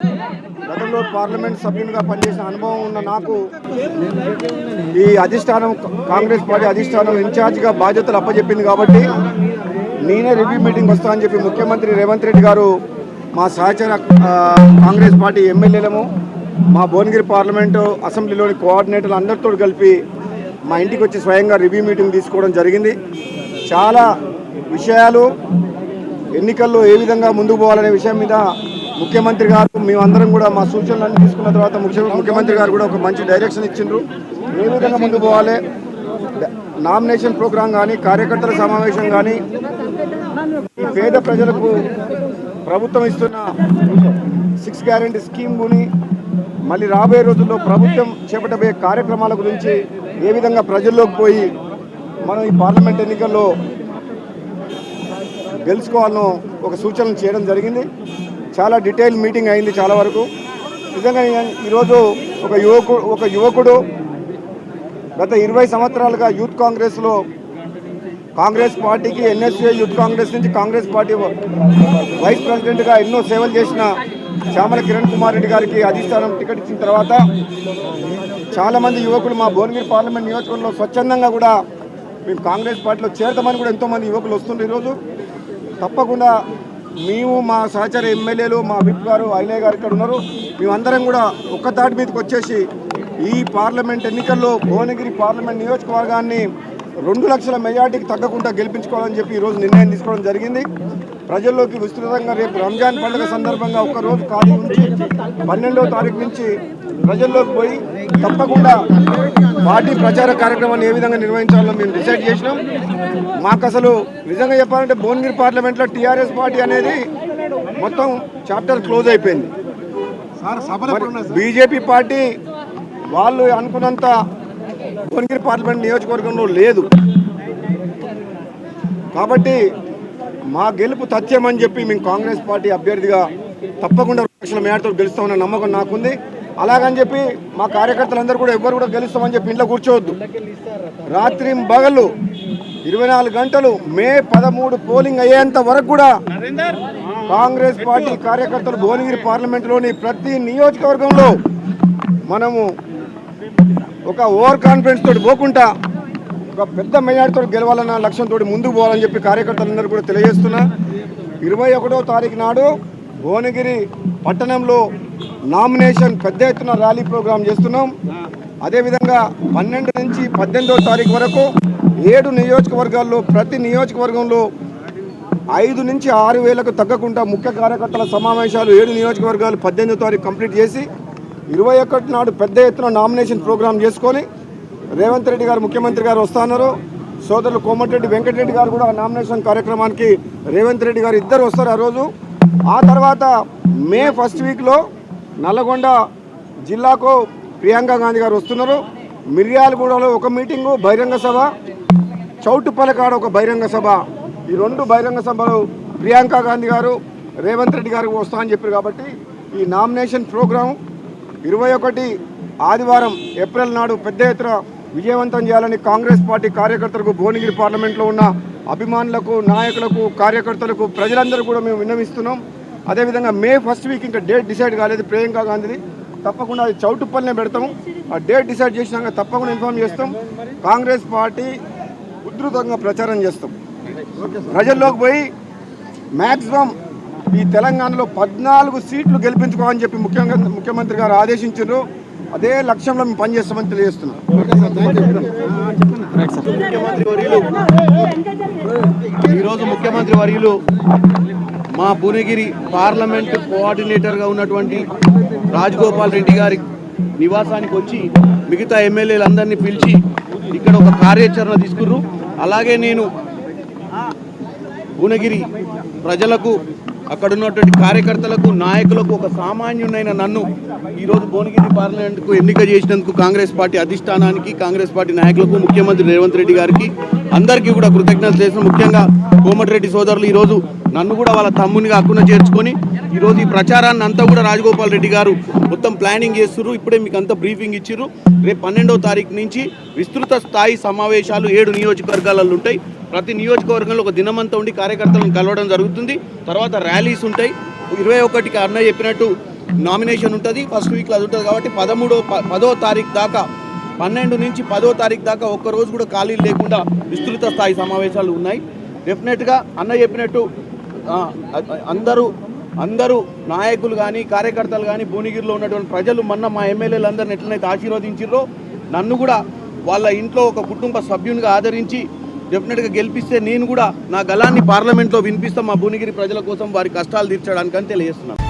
గతంలో పార్లమెంట్ సభ్యునిగా పనిచేసిన అనుభవం ఉన్న నాకు ఈ అధిష్టానం కాంగ్రెస్ పార్టీ అధిష్టానం ఇన్ఛార్జ్గా బాధ్యతలు అప్పచెప్పింది కాబట్టి నేనే రివ్యూ మీటింగ్ వస్తా అని చెప్పి ముఖ్యమంత్రి రేవంత్ రెడ్డి గారు మా సహచర కాంగ్రెస్ పార్టీ ఎమ్మెల్యేలము మా భువనగిరి పార్లమెంటు అసెంబ్లీలోని కోఆర్డినేటర్లు అందరితో కలిపి మా ఇంటికి వచ్చి స్వయంగా రివ్యూ మీటింగ్ తీసుకోవడం జరిగింది. చాలా విషయాలు ఎన్నికల్లో ఏ విధంగా ముందుకు పోవాలనే విషయం మీద ముఖ్యమంత్రి గారు మేమందరం కూడా మా సూచనలన్నీ తీసుకున్న తర్వాత ముఖ్యమంత్రి గారు కూడా ఒక మంచి డైరెక్షన్ ఇచ్చిండ్రు. ఏ విధంగా ముందు పోవాలి? నామినేషన్ ప్రోగ్రాం కానీ కార్యకర్తల సమావేశం కానీ ఈ పేద ప్రజలకు ప్రభుత్వం ఇస్తున్న సిక్స్ గ్యారంటీ స్కీమ్ని మళ్ళీ రాబోయే రోజుల్లో ప్రభుత్వం చేపట్టబోయే కార్యక్రమాల గురించి ఏ విధంగా ప్రజల్లోకి పోయి మనం ఈ పార్లమెంట్ ఎన్నికల్లో గెలుచుకోవాలనో ఒక సూచనలు చేయడం జరిగింది. చాలా డీటెయిల్ మీటింగ్ అయింది చాలా వరకు. నిజంగా ఈరోజు ఒక యువకుడు ఒక యువకుడు గత ఇరవై సంవత్సరాలుగా యూత్ కాంగ్రెస్లో కాంగ్రెస్ పార్టీకి ఎన్ఎస్ఏ యూత్ కాంగ్రెస్ నుంచి కాంగ్రెస్ పార్టీ వైస్ ప్రెసిడెంట్గా ఎన్నో సేవలు చేసిన చామల కిరణ్ కుమార్ రెడ్డి గారికి అధిష్టానం టికెట్ ఇచ్చిన తర్వాత చాలామంది యువకులు మా భువనగిరి పార్లమెంట్ నియోజకవర్గంలో స్వచ్ఛందంగా కూడా మేము కాంగ్రెస్ పార్టీలో చేరతామని కూడా ఎంతోమంది యువకులు వస్తుండ్రు ఈరోజు. తప్పకుండా మేము మా సహచర ఎమ్మెల్యేలు మా విప్ గారు ఐలయ్య గారు ఇక్కడ ఉన్నారు. మేమందరం కూడా ఒక్క తాటి మీదకి వచ్చేసి ఈ పార్లమెంట్ ఎన్నికల్లో భువనగిరి పార్లమెంట్ నియోజకవర్గాన్ని రెండు లక్షల మెజార్టీకి తగ్గకుండా గెలిపించుకోవాలని చెప్పి ఈరోజు నిర్ణయం తీసుకోవడం జరిగింది. ప్రజల్లోకి విస్తృతంగా రేపు రంజాన్ పండుగ సందర్భంగా ఒక్క రోజు ఖాళీ ఉంచి పన్నెండవ తారీఖు నుంచి ప్రజల్లోకి పోయి తప్పకుండా పార్టీ ప్రచార కార్యక్రమాన్ని ఏ విధంగా నిర్వహించాలో మేము డిసైడ్ చేసినాం. మాకు అసలు నిజంగా చెప్పాలంటే భువనగిరి పార్లమెంట్లో టీఆర్ఎస్ పార్టీ అనేది మొత్తం చాప్టర్ క్లోజ్ అయిపోయింది. బీజేపీ పార్టీ వాళ్ళు అనుకున్నంత భువనగిరి పార్లమెంట్ నియోజకవర్గంలో లేదు. కాబట్టి మా గెలుపు తథ్యమని అని చెప్పి మేము కాంగ్రెస్ పార్టీ అభ్యర్థిగా తప్పకుండా రెండు లక్షల మేడతో గెలుస్తామన్న నమ్మకం నాకుంది. అలాగని చెప్పి మా కార్యకర్తలందరూ కూడా ఎవరు కూడా గెలుస్తామని చెప్పి ఇంట్లో కూర్చోవద్దు. రాత్రి బగలు ఇరవై నాలుగు గంటలు మే పదమూడు పోలింగ్ అయ్యేంత వరకు కూడా కాంగ్రెస్ పార్టీ కార్యకర్తలు భువనగిరి పార్లమెంటులోని ప్రతి నియోజకవర్గంలో మనము ఒక ఓవర్ కాన్ఫిడెన్స్ తోటి పోకుండా ఒక పెద్ద మెజార్టీతో గెలవాలన్న లక్ష్యంతో ముందుకు పోవాలని చెప్పి కార్యకర్తలందరూ కూడా తెలియజేస్తున్నా. ఇరవై ఒకటో తారీఖు నాడు భువనగిరి పట్టణంలో నామినేషన్ పెద్ద ఎత్తున ర్యాలీ ప్రోగ్రాం చేస్తున్నాం. అదేవిధంగా పన్నెండు నుంచి పద్దెనిమిదో తారీఖు వరకు ఏడు నియోజకవర్గాల్లో ప్రతి నియోజకవర్గంలో ఐదు నుంచి ఆరు వేలకు తగ్గకుండా ముఖ్య కార్యకర్తల సమావేశాలు ఏడు నియోజకవర్గాలు పద్దెనిమిదో తారీఖు కంప్లీట్ చేసి ఇరవై ఒకటి నాడు పెద్ద ఎత్తున నామినేషన్ ప్రోగ్రాం చేసుకొని రేవంత్ రెడ్డి గారు ముఖ్యమంత్రి గారు వస్తున్నారు సోదరులు కోమటిరెడ్డి వెంకటరెడ్డి గారు కూడా నామినేషన్ కార్యక్రమానికి రేవంత్ రెడ్డి గారు ఇద్దరు వస్తారు ఆ రోజు. ఆ తర్వాత మే ఫస్ట్ వీక్లో నల్లగొండ జిల్లాకు ప్రియాంక గాంధీ గారు వస్తున్నారు. మిర్యాలగూడలో ఒక మీటింగు బహిరంగ సభ. చౌటుపల్లకాడ ఒక బహిరంగ సభ. ఈ రెండు బహిరంగ సభలు ప్రియాంక గాంధీ గారు రేవంత్ రెడ్డి గారు వస్తా అని చెప్పారు కాబట్టి ఈ నామినేషన్ ప్రోగ్రాం ఇరవై ఒకటి ఆదివారం ఏప్రిల్ నాడు పెద్ద ఎత్తున విజయవంతం చేయాలని కాంగ్రెస్ పార్టీ కార్యకర్తలకు భువనగిరి పార్లమెంట్లో ఉన్న అభిమానులకు నాయకులకు కార్యకర్తలకు ప్రజలందరూ కూడా మేము విన్నవిస్తున్నాం. అదేవిధంగా మే ఫస్ట్ వీక్ ఇంకా డేట్ డిసైడ్ కాలేదు ప్రియాంకా గాంధీది. తప్పకుండా అది చౌటుప్పల్నే పెడతాము ఆ డేట్ డిసైడ్ చేసినాక తప్పకుండా ఇన్ఫామ్ చేస్తాం. కాంగ్రెస్ పార్టీ ఉధృతంగా ప్రచారం చేస్తాం. ప్రజల్లోకి పోయి మ్యాక్సిమం ఈ తెలంగాణలో పద్నాలుగు సీట్లు గెలిపించుకోవాలని చెప్పి ముఖ్యంగా ముఖ్యమంత్రి గారు ఆదేశించారు అదే లక్ష్యంలో మేము పనిచేస్తామని తెలియజేస్తున్నాం ముఖ్యమంత్రి ఈరోజు ముఖ్యమంత్రి వర్యులు మా భువనగిరి పార్లమెంట్ కోఆర్డినేటర్గా ఉన్నటువంటి రాజగోపాల్ రెడ్డి గారి నివాసానికి వచ్చి మిగతా ఎమ్మెల్యేలందరినీ పిలిచి ఇక్కడ ఒక కార్యాచరణ తీసుకుర్రు. అలాగే నేను భువనగిరి ప్రజలకు అక్కడ ఉన్నటువంటి కార్యకర్తలకు నాయకులకు ఒక సామాన్యునైన నన్ను ఈరోజు భువనగిరి పార్లమెంట్కు ఎన్నిక చేసినందుకు కాంగ్రెస్ పార్టీ అధిష్టానానికి కాంగ్రెస్ పార్టీ నాయకులకు ముఖ్యమంత్రి రేవంత్ రెడ్డి గారికి అందరికీ కూడా కృతజ్ఞతలు చేసిన ముఖ్యంగా కోమటిరెడ్డి సోదరులు ఈరోజు నన్ను కూడా వాళ్ళ తమ్మునిగా హక్కున చేర్చుకొని ఈరోజు ఈ ప్రచారాన్ని అంతా కూడా రాజగోపాల్ రెడ్డి గారు మొత్తం ప్లానింగ్ చేస్తున్నారు ఇప్పుడే మీకు అంతా బ్రీఫింగ్ ఇచ్చిర్రు. రేపు పన్నెండవ తారీఖు నుంచి విస్తృత స్థాయి సమావేశాలు ఏడు నియోజకవర్గాలలో ఉంటాయి. ప్రతి నియోజకవర్గంలో ఒక దినమంతా ఉండి కార్యకర్తలను కలవడం జరుగుతుంది. తర్వాత ర్యాలీస్ ఉంటాయి. ఇరవై ఒకటికి అన్న చెప్పినట్టు నామినేషన్ ఉంటుంది. ఫస్ట్ వీక్లో అది ఉంటుంది కాబట్టి పదమూడో ప- పదో తారీఖు దాకా పన్నెండు నుంచి పదో తారీఖు దాకా ఒక్కరోజు కూడా ఖాళీలు లేకుండా విస్తృత స్థాయి సమావేశాలు ఉన్నాయి. డెఫినెట్గా అన్న చెప్పినట్టు అందరూ అందరూ నాయకులు కానీ కార్యకర్తలు కానీ భువనగిరిలో ఉన్నటువంటి ప్రజలు మొన్న మా ఎమ్మెల్యేలు అందరిని ఎట్లనైతే ఆశీర్వదించారో నన్ను కూడా వాళ్ళ ఇంట్లో ఒక కుటుంబ సభ్యునిగా ఆదరించి డెఫినెట్గా గెలిపిస్తే నేను కూడా నా గలాన్ని పార్లమెంట్లో వినిపిస్తాం మా భువనగిరి ప్రజల కోసం వారి కష్టాలు తీర్చడానికని తెలియజేస్తున్నాను.